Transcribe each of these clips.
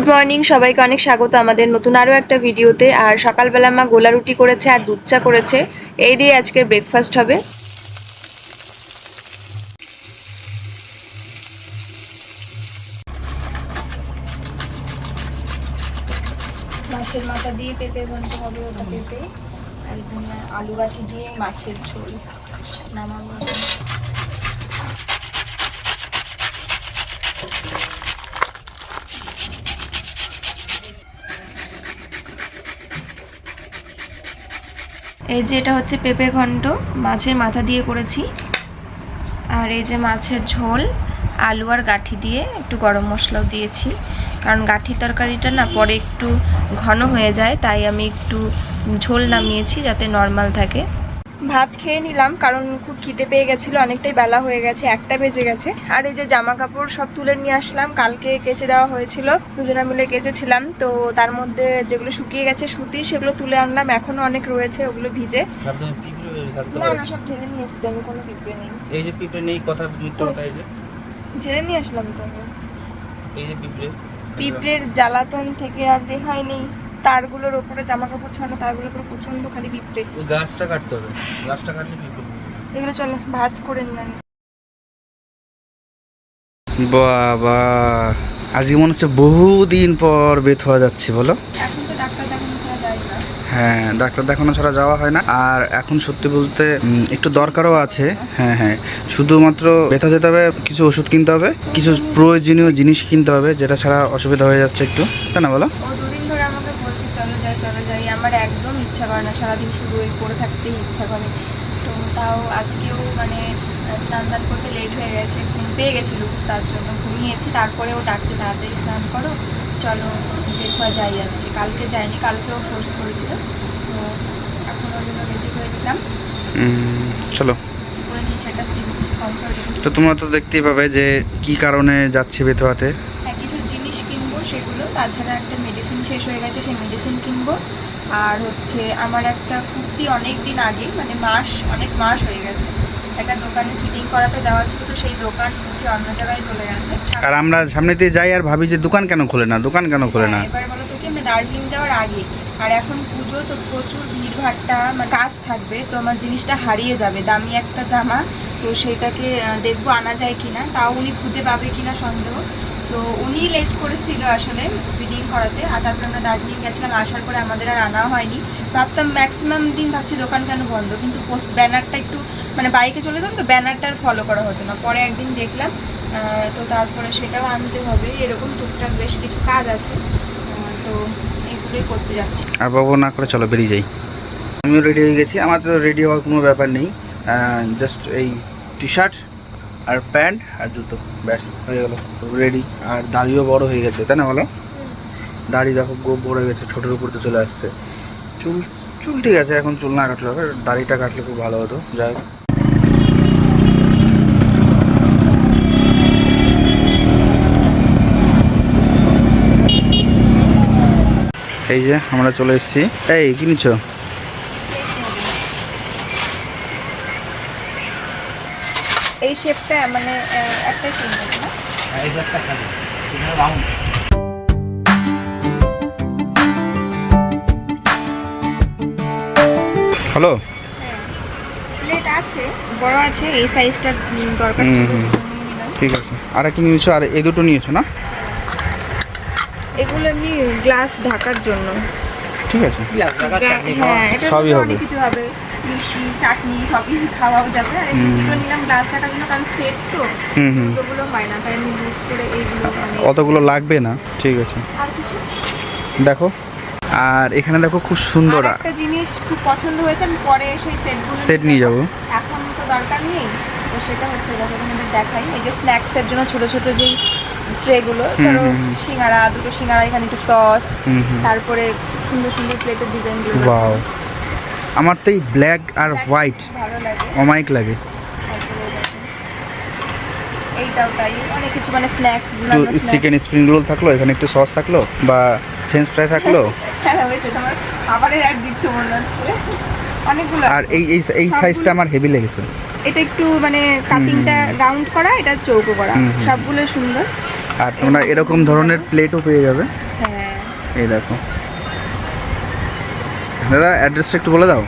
Good morning, সবাইকে অনেক স্বাগত আমাদের নতুন আরও একটা ভিডিওতে। আর সকালবেলা মা গোলা রুটি করেছে আর দুধ চা করেছে। এই দিয়ে আজকের ব্রেকফাস্ট হবে। মাছের মাথা দিয়ে পেঁপে ঘন্ট হবে ওটা পেঁপে। আর আলু গাঠি দিয়ে মাছের ঝোল। নামাবো। এই যে এটা হচ্ছে পেঁপে ঘণ্ট মাছের মাথা দিয়ে করেছি। আর এই যে মাছের ঝোল, আলু আর গাঠি দিয়ে একটু গরম মশলাও দিয়েছি। কারণ গাঠি তরকারিটা না পরে একটু ঘন হয়ে যায়, তাই আমি একটু ঝোল নামিয়েছি যাতে নর্মাল থাকে। ভাত খেয়ে নিলাম কারণ খুব খিদে পেয়ে গেছিল অনেকটাই বেলা হয়ে গেছে একটা বেজে গেছে। আর এই যে জামা কাপড় সব তুলে নিয়ে আসলাম কালকে কেচে দেওয়া হয়েছিল দুজনা মিলে কেচেছিলাম তো তার মধ্যে যেগুলো শুকিয়ে গেছে সুতি সেগুলো তুলে আনলাম এখনও অনেক রয়েছে ওগুলো ভিজে। না না সব ঝেড়ে নিয়ে এসছি আমি কোনো পিঁপড়ে নেই। এই যে পিঁপড়ে নেই কথা মিথ্যা কথা এই যে। ঝেড়ে নিয়ে আসলাম তো। আমি। এই যে পিঁপড়ে। পিঁপড়ের জ্বালাতন থেকে আর রেহাই নেই। তারগুলোর ওপরে জামা কাপড় ছাড়ানো তারগুলোর উপরে প্রচণ্ড খালি পিঁপড়ে ওই গাছটা কাটতে হবে। গাছটা কাটলে পিঁপড়ে এগুলো চলো ভাজ করে নিলাম বাবা আজকে মনে হচ্ছে বহুদিন পর বেত হওয়া যাচ্ছে বলো। এখন তো ডাক্তার দেখানো ছাড়া যায় না। হ্যাঁ ডাক্তার দেখানো ছাড়া যাওয়া হয় না। আর এখন সত্যি বলতে একটু দরকারও আছে। হ্যাঁ হ্যাঁ। শুধুমাত্র ব্যথা যেতে হবে কিছু ওষুধ কিনতে হবে কিছু প্রয়োজনীয় জিনিস কিনতে হবে যেটা ছাড়া অসুবিধা হয়ে যাচ্ছে একটু। তাই না বলো ও দুদিন ধরে আমাকে বলছে চলো যাই চলো যাই আমার একদম ইচ্ছা করে না সারাদিন শুধু ওই পড়ে থাকতেই ইচ্ছা করে। তো তাও আজকেও মানে স্নান দান করতে লেট হয়ে গেছে ঘুম পেয়ে গেছিল তার জন্য ঘুমিয়েছি। তারপরেও ডাকছে তাড়াতাড়ি স্নান করো চলো দেখবা যাই আজকে। কালকে যাইনি কালকেও ফোর্স করেছিল। তো এখন ওই জন্য রেডি হয়ে চলো। করে একটা কমফোর্টেবল তো তোমরা তো দেখতেই পাবে যে কি কারণে যাচ্ছে বেত হওয়াতে হ্যাঁ কিছু জিনিস কিনবো সেগুলো তাছাড়া একটা মেডিসিন শেষ হয়ে গেছে সেই মেডিসিন কিনবো। আর হচ্ছে আমার একটা কুর্তি অনেক দিন আগে মানে মাস অনেক মাস হয়ে গেছে। একটা দোকানে ফিটিং করাতে দেওয়া ছিল তো সেই দোকান কি অন্য জায়গায় চলে গেছে। আর আমরা সামনে দিয়ে যাই আর ভাবি যে দোকান কেন খোলে না দোকান কেন খোলে না? হ্যাঁ, এবার বলো তো কি আমি দার্জিলিং যাওয়ার আগে। আর এখন পুজো তো প্রচুর ভিড়ভাট্টা মানে কাজ থাকবে তো আমার জিনিসটা হারিয়ে যাবে দামি একটা জামা। তো সেটাকে দেখব আনা যায় কিনা তাও উনি খুঁজে পাবে কিনা সন্দেহ। তো উনি লেট করেছিল আসলে ফিটিং করাতে, আর তারপরে আমরা দার্জিলিং গেছিলাম, আসার পরে আমাদের আর আনা হয়নি। ভাবতাম ম্যাক্সিমাম দিন ভাবছি দোকান কেন বন্ধ, কিন্তু পোস্ট ব্যানারটা একটু মানে বাইকে চলে যেতাম তো ব্যানারটা আর ফলো করা হতো না। পরে একদিন দেখলাম তো তারপরে সেটাও আনতে হবে, এরকম টুকটাক বেশ কিছু কাজ আছে তো এগুলোই করতে যাচ্ছি। আর বাবু, না করে চলো, বেরিয়ে যাই। আমিও রেডি হয়ে গেছি, আমার তো রেডি হওয়ার কোনো ব্যাপার নেই। জাস্ট এই টি শার্ট আর প্যান্ট আর জুতো, ব্যাস, হয়ে গেল রেডি আর দাড়িও বড় হয়ে গেছে, তাই না বলো? দাড়ি দেখো, গো, বড় গেছে ছোটোর উপর তো চলে আসছে। চুল চুল ঠিক আছে, এখন চুল না কাটলে হবে, দাড়িটা কাটলে খুব ভালো হতো, যাই হোক। এই যে, আমরা চলে এসেছি। এই, কি নিচ্ছ? এই শেপটা মানে একটাই কিনবো না? এই যে একটা খালি রাউন্ড হ্যালো প্লেট আছে বড় আছে এই সাইজটা দরকার। ঠিক আছে। আর কি নিয়েছো আর এই দুটো নিয়েছো না? এগুলো এমনি গ্লাস ঢাকার জন্য। ঠিক আছে। হ্যাঁ সবই হবে। কিছু হবে। মিষ্টি চাটনি সবই খাওয়াও যাবে। আর দুটো নিলাম গ্লাস ঢাকার জন্য কারণ সেট তো হুম হুম। ওগুলো হয় না তাই আমি ইউজ করে এইগুলো মানে অতগুলো লাগবে না ঠিক আছে। আর কিছু? দেখো আর এখানে দেখো খুব সুন্দর একটা জিনিস খুব পছন্দ হয়েছে আমি পরে সেই সেটগুলো সেট নিয়ে যাব। এখন তো দরকার নেই তো সেটা হচ্ছে দেখো তোমাদের দেখাই। এই যে স্ন্যাক্সের জন্য ছোট ছোট যেই ট্রেগুলো ধরো। সিঙ্গারা দুটো সিঙ্গারা এখানে একটু সস হুম হুম। তারপরে সুন্দর সুন্দর প্লেটের ডিজাইনগুলো ওয়াও আমার তো এই ব্ল্যাক আর হোয়াইট ভালো লাগে। অমাইক লাগে। এইটাও তাই। অনেক কিছু মানে স্ন্যাক্স চিকেন স্প্রিং রোল থাকল এখানে একটু সস থাকল বা ফ্রেঞ্চ ফ্রাই থাকল? দিচ্ছ মনে হচ্ছে। অনেকগুলো আর এই এই এই সাইজটা আমার হেভি লেগেছে। এটা একটু মানে কাটিংটা রাউন্ড করা এটা চৌকো করা। সবগুলো সুন্দর। আর তোমরা এরকম ধরনের প্লেটও পেয়ে যাবে। হ্যাঁ। এই দেখো। দাদা অ্যাড্রেসটা একটু বলে দাও।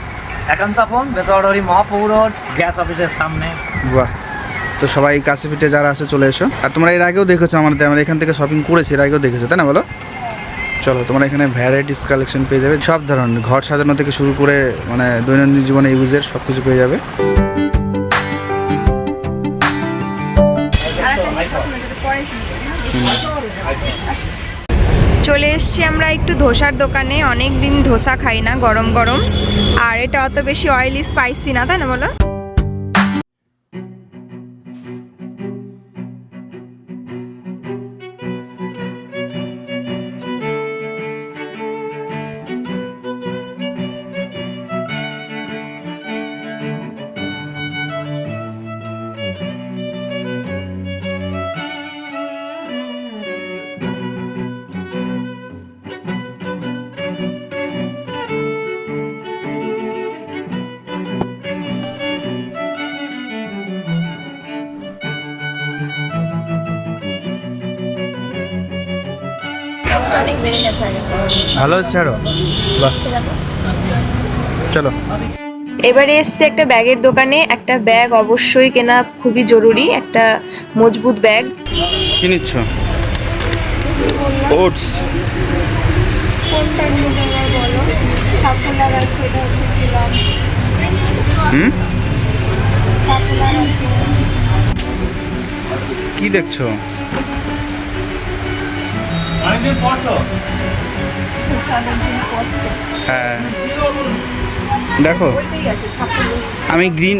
একান্তাপন বেতরডি মহাপৌর গ্যাস অফিসের সামনে। বাহ। তো সবাই কাছে পিঠে যারা আছে চলে এসো। আর তোমরা এর আগেও দেখেছ আমাদের আমরা এখান থেকে শপিং করেছি এর আগেও দেখেছ তাই না বলো? চলো তোমরা এখানে ভ্যারাইটিস কালেকশন পেয়ে যাবে। সব ধরনের ঘর সাজানো থেকে শুরু করে মানে দৈনন্দিন জীবনে ইউজের সব কিছু পেয়ে যাবে। চলে এসছি আমরা একটু ধোসার দোকানে। অনেক দিন ধোসা খাই না, গরম গরম। আর এটা অত বেশি অয়েলি স্পাইসি না, তাই না বলো? অনেক বেড়ে গেছে আগে ভালো হচ্ছে আরও? বাহ। চলো। এবারে এসছে একটা ব্যাগের দোকানে। একটা ব্যাগ অবশ্যই কেনা খুবই জরুরি। একটা মজবুত ব্যাগ। কি নিচ্ছ? ওটস কোনটা নিতে বলো সাকুলার আছে এটা হচ্ছে কিলাম। হুম কি দেখছ? অনেকদিন পর তো। হ্যাঁ। দেখো ওইটাই আছে সাকুলার আমি গ্রিন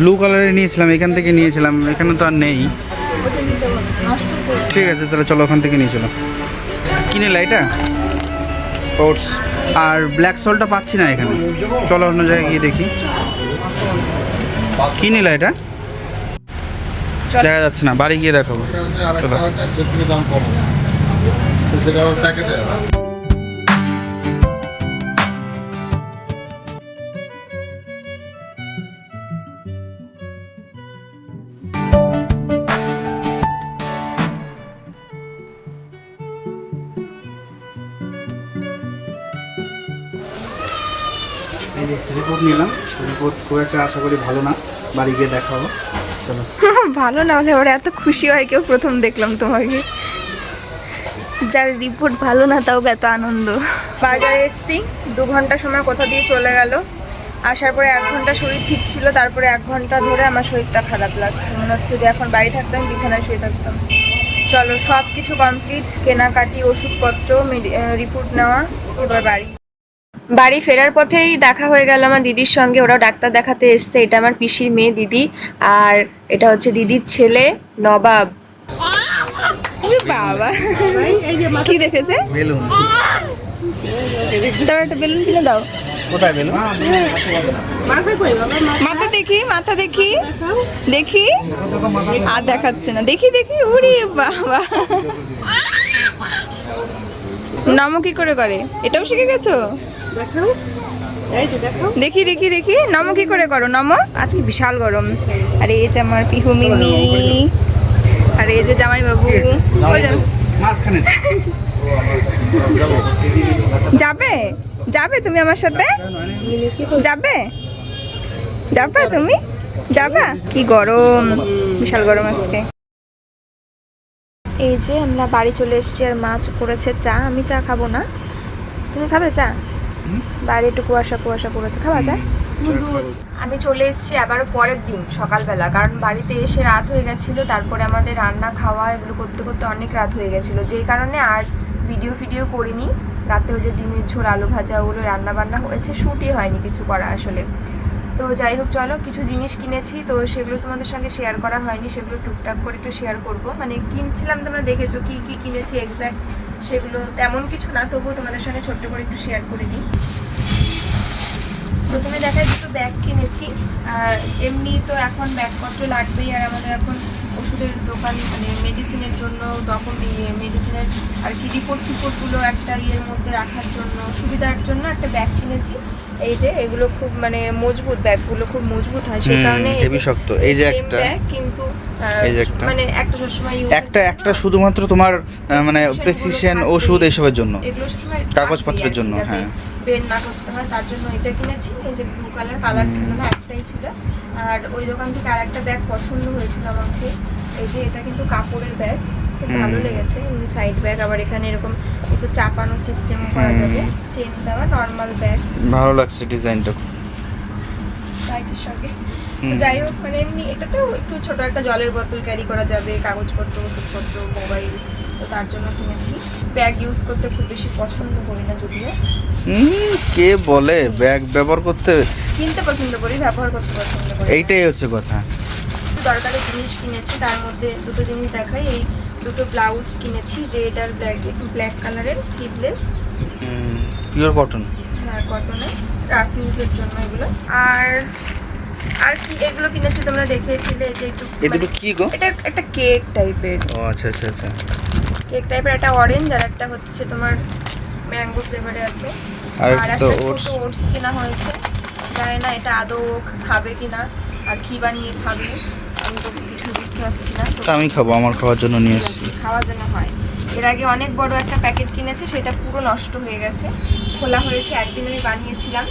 ব্লু কালারের নিয়েছিলাম এখান থেকে নিয়েছিলাম এখানে তো আর নেই। ঠিক আছে তাহলে চলো ওখান থেকে নিয়ে চলো। কি নিলে এটা? ওটস আর ব্ল্যাক সল্টটা পাচ্ছি না এখানে। চলো অন্য জায়গায় গিয়ে দেখি। কি নিলে এটা? দেখা যাচ্ছে না বাড়ি গিয়ে দেখাবো। চলো। দাম কম তো সেটা প্যাকেটে এই যে রিপোর্ট নিলাম। রিপোর্ট খুব একটা আশা করি ভালো না। বাড়ি গিয়ে দেখাবো চলো। ভালো না হলে ওরা এত খুশি হয় কেউ প্রথম দেখলাম তোমাকে। যার রিপোর্ট ভালো না, তাও এত আনন্দ। বাজারে এসছি, দু ঘণ্টা সময় কোথা দিয়ে চলে গেল। আসার পরে এক ঘণ্টা শরীর ঠিক ছিল, তারপরে এক ঘণ্টা ধরে আমার শরীরটা খারাপ লাগছে। মনে হচ্ছে যে এখন বাড়ি থাকতাম, বিছানায় শুয়ে থাকতাম। চলো সব কিছু কমপ্লিট কেনাকাটি, ওষুধপত্র রিপোর্ট নেওয়া, এবার বাড়ি। বাড়ি ফেরার পথেই দেখা হয়ে গেল আমার দিদির সঙ্গে। ওরাও ডাক্তার দেখাতে এসছে, এটা আমার পিসির মেয়ে দিদি। আর এটা হচ্ছে দিদির ছেলে, নবাব। বাবা। কি দেখেছে? বেলুন। তার একটা বেলুন কিনে দাও। কোথায় বেলুন? মাথা দেখি মাথা দেখি। দেখি। আর দেখাচ্ছে না। দেখি দেখি উড়ি বাবা। নামও কি করে করে? এটাও শিখে গেছো? দেখি দেখি দেখি। নমো কি করে করো? নমো? আজকে বিশাল গরম। আর এই যে আমার পিহু মিনি আর এই যে জামাই বাবু যাবে। যাবে? তুমি আমার সাথে? যাবে? যাবে তুমি? যাবা? কি গরম বিশাল গরম আজকে। এই যে আমরা বাড়ি চলে এসেছি আর মাছ করেছে চা আমি চা খাব না। তুমি খাবে চা? বাইরে একটু কুয়াশা কুয়াশা করেছে খাওয়া চা? আমি চলে এসেছি আবারও পরের দিন সকালবেলা। কারণ বাড়িতে এসে রাত হয়ে গেছিল তারপরে আমাদের রান্না খাওয়া এগুলো করতে করতে অনেক রাত হয়ে গেছিল। যেই কারণে আর ভিডিও ফিডিও করিনি। রাতে ওই যে ডিমের ঝোল আলু ভাজা ওগুলো রান্না বান্না হয়েছে শুটই হয়নি কিছু করা আসলে। তো যাই হোক চলো কিছু জিনিস কিনেছি। তো সেগুলো তোমাদের সঙ্গে শেয়ার করা হয়নি সেগুলো টুকটাক করে একটু শেয়ার করব। মানে কিনছিলাম তোমরা দেখেছ কি কি কিনেছি এক্স্যাক্ট সেগুলো তেমন কিছু না তবুও তোমাদের সঙ্গে ছোট্ট করে একটু শেয়ার করে দিই প্রথমে দেখায় দুটো ব্যাগ কিনেছি এমনি তো এখন ব্যাগপত্র লাগবেই, আর আমাদের এখন ওষুধের দোকান মানে মেডিসিনের জন্য তখন মেডিসিনের আর কি রিপোর্ট টিপোর্টগুলো একটা ইয়ের মধ্যে রাখার জন্য সুবিধার জন্য একটা ব্যাগ কিনেছি এই যে এগুলো খুব মানে মজবুত ব্যাগগুলো খুব মজবুত হয় সেই কারণে এই হেভি যে শক্ত। এই যে একটা। কিন্তু। মানে একটা সবসময় একটা একটা শুধুমাত্র তোমার মানে প্রেসক্রিপশন ওষুধ। এসবের জন্য এগুলো কাগজপত্রের জন্য, হ্যাঁ। বের না করতে হয় তার জন্য এটা কিনেছি এই যে ব্লু কালার কালার ছিল না একটাই ছিল আর ওই দোকান থেকে আর একটা ব্যাগ পছন্দ হয়েছিল আমাকে এই যে এটা কিন্তু কাপড়ের ব্যাগ খুব ভালো। লেগেছে। সাইড ব্যাগ আবার এখানে এরকম একটু চাপানো সিস্টেম করা যাবে। চেন দেওয়া নর্মাল ব্যাগ ভালো লাগছে ডিজাইনটা লাইটের সঙ্গে। যাই হোক মানে এমনি এটাতেও একটু ছোট একটা জলের বোতল ক্যারি করা যাবে কাগজপত্র ওষুধপত্র মোবাইল তো তার জন্য কিনেছি। ব্যাগ ইউজ করতে খুব বেশি পছন্দ করি না যদিও। কে বলে? ব্যাগ ব্যবহার করতে কিনতে পছন্দ করি ব্যবহার করতে পছন্দ করি। এইটাই হচ্ছে কথা। একটু দরকারি জিনিস কিনেছি তার মধ্যে দুটো জিনিস দেখাই। এই দুটো ব্লাউজ কিনেছি রেড আর ব্ল্যাক ব্ল্যাক কালারের স্লিভলেস পিওর কটন হ্যাঁ কটনের রাফ ইউজের জন্য এগুলো। আর আর কি এগুলো কিনেছি তোমরা দেখিয়েছিলে যে একটু এ দুটো মানে- কি গো? এটা একটা কেক টাইপের ও আচ্ছা আচ্ছা আচ্ছা। কেক টাইপের একটা অরেঞ্জ আর একটা হচ্ছে তোমার ম্যাঙ্গো ফ্লেভারে আছে। আর একটা ওটস ওটস কেনা হয়েছে। জানি না এটা আদৌ খাবে কিনা আর কি বানিয়ে খাবে আমি তো বুঝতে পারছি না তো আমি খাব, আমার খাওয়ার জন্য নিয়ে এসেছি খাওয়ার জন্য হয়। এর আগে অনেক বড় একটা প্যাকেট কিনেছে, সেটা পুরো নষ্ট হয়ে গেছে। খোলা হয়েছে, একদিন আমি বানিয়েছিলাম,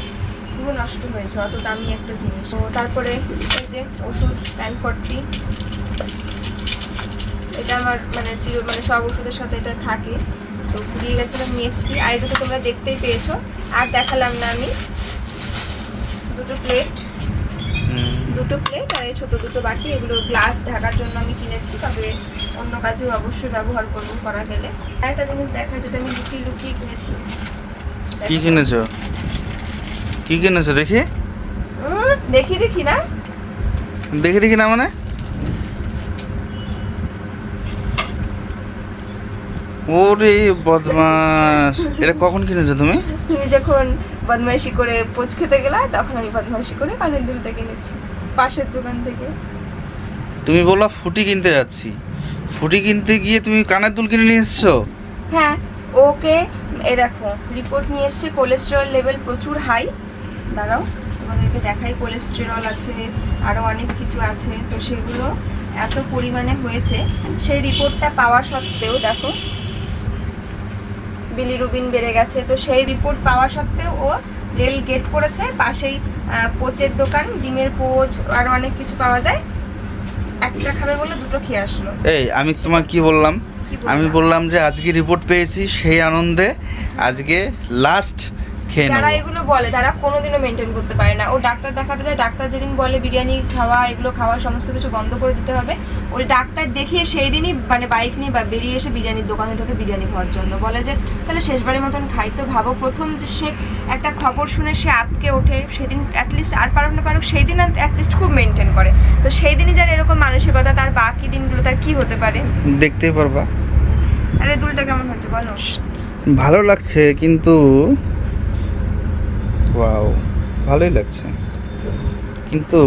পুরো নষ্ট হয়েছে, অত দামি একটা জিনিস। তো তারপরে এই যে ওষুধ প্যান ফর্টি এটা আমার মানে চির মানে সব ওষুধের সাথে এটা থাকে। তো ফুরিয়ে গেছিলাম, নিয়ে এসেছি। আর এটা তো তোমরা দেখতেই পেয়েছ। আর দেখালাম না আমি। দুটো প্লেট দুটো প্লেট আর এই ছোটো দুটো বাটি এগুলো গ্লাস ঢাকার জন্য আমি কিনেছি তবে অন্য কাজেও অবশ্যই ব্যবহার করব করা গেলে। আর একটা জিনিস দেখা যেটা আমি লুকিয়ে লুকিয়ে কিনেছি। কি কিনেছো? কি কিনেছো? দেখি। দেখি দেখি না। দেখি দেখি না মানে? ওরে বদমাস এটা কখন কিনেছো তুমি? তুমি যখন বদমাইশি করে পোচ খেতে গেলা তখন আমি বদমাইশি করে কানের দুলটা কিনেছি পাশের দোকান থেকে। তুমি বললা ফুটি কিনতে যাচ্ছি। ফুটি কিনতে গিয়ে তুমি কানের দুল কিনে নিয়ে এসছো? হ্যাঁ ওকে এ দেখো রিপোর্ট নিয়ে এসছে কোলেস্টেরল লেভেল প্রচুর হাই দাঁড়াও তোমাদেরকে দেখাই কোলেস্টেরল আছে আরও অনেক কিছু আছে তো সেগুলো এত পরিমাণে হয়েছে। সেই রিপোর্টটা পাওয়া সত্ত্বেও দেখো বিলিরুবিন বেড়ে গেছে। তো সেই রিপোর্ট পাওয়া সত্ত্বেও ও রেল গেট করেছে। পাশেই পোচের দোকান ডিমের পোচ আর অনেক কিছু পাওয়া যায়। একটা খাবে বলে দুটো খেয়ে আসলো। এই আমি তোমার কি বললাম? আমি বললাম? যে আজকে রিপোর্ট পেয়েছি সেই আনন্দে। আজকে লাস্ট যারা এগুলো বলে তারা কোনোদিনও মেনটেন করতে পারে না। ও ডাক্তার দেখাতে যায় ডাক্তার যেদিন বলে বিরিয়ানি খাওয়া এগুলো খাওয়া সমস্ত কিছু বন্ধ করে দিতে হবে। ওই ডাক্তার দেখিয়ে সেই দিনই মানে বাইক নিয়ে বা বেরিয়ে এসে বিরিয়ানির দোকানে ঢোকে বিরিয়ানি খাওয়ার জন্য বলে যে তাহলে শেষবারের মতন খাই তো ভাবো। প্রথম যে সে একটা খবর শুনে সে আটকে ওঠে সেদিন অ্যাটলিস্ট আর পারুক না পারুক সেই দিন অ্যাটলিস্ট খুব মেনটেন করে। তো সেই দিনই যার এরকম মানসিকতা তার বাকি দিনগুলো তার কি হতে পারে? দেখতেই পারবা। আরে দুলটা কেমন হচ্ছে বলো। ভালো লাগছে কিন্তু ওয়াও ভালোই লাগছে। কিন্তু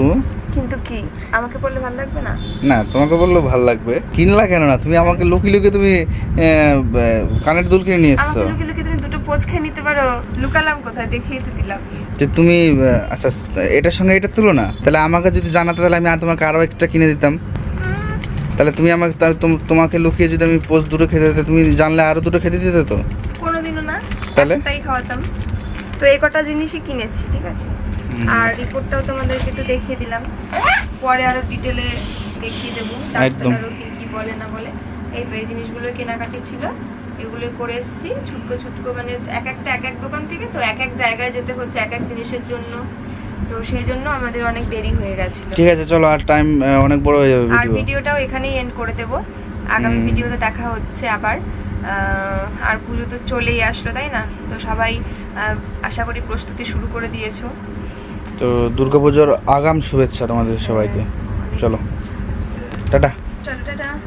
কিন্তু কি? আমাকে বললে ভালো লাগবে না? না তোমাকে বললেও ভালো লাগবে। কিনলা কেন না? তুমি আমাকে লুকিয়ে লুকিয়ে তুমি কানের দুল কিনে নিয়ে এসছো। আমাকে লুকিয়ে লুকিয়ে তুমি দুটো পোচ খেয়ে নিতে পারো। লুকালাম কোথায়? দেখিয়ে তো দিলাম। যে তুমি আচ্ছা এটার সঙ্গে এটা তুলো না তাহলে আমাকে যদি জানাতে তাহলে আমি আর তোমাকে আরও একটা কিনে দিতাম। তাহলে তুমি আমাকে তোমাকে লুকিয়ে যদি আমি পোস্ট দুটো খেতে দিতে তুমি জানলে আরও দুটো খেতে দিতে তো? কোনোদিনও না। তাহলে? তাই খাওয়াতাম। তো এই কটা জিনিসই কিনেছি ঠিক আছে? আর রিপোর্টটাও তোমাদেরকে একটু দেখিয়ে দিলাম। পরে আরও ডিটেলে দেখিয়ে দেবো। ডাক্তার। আরও কি কি বলে না বলে। এই তো এই জিনিসগুলো কেনাকাটি ছিল। এগুলো করে এসেছি। ছুটকো ছুটকো মানে এক একটা এক এক দোকান থেকে তো এক এক জায়গায় যেতে হচ্ছে এক এক জিনিসের জন্য। তো সেই জন্য আমাদের অনেক দেরি হয়ে গেছে ঠিক আছে চলো আর টাইম অনেক বড় হয়ে যাবে আর ভিডিওটাও এখানেই এন্ড করে দেব। আগামী ভিডিওতে দেখা হচ্ছে আবার। আর পুজো তো চলেই আসলো তাই না? তো সবাই আশা করি প্রস্তুতি শুরু করে দিয়েছ। তো দুর্গাপুজোর আগাম শুভেচ্ছা তোমাদের সবাইকে। চলো টাটা চলো। টাটা।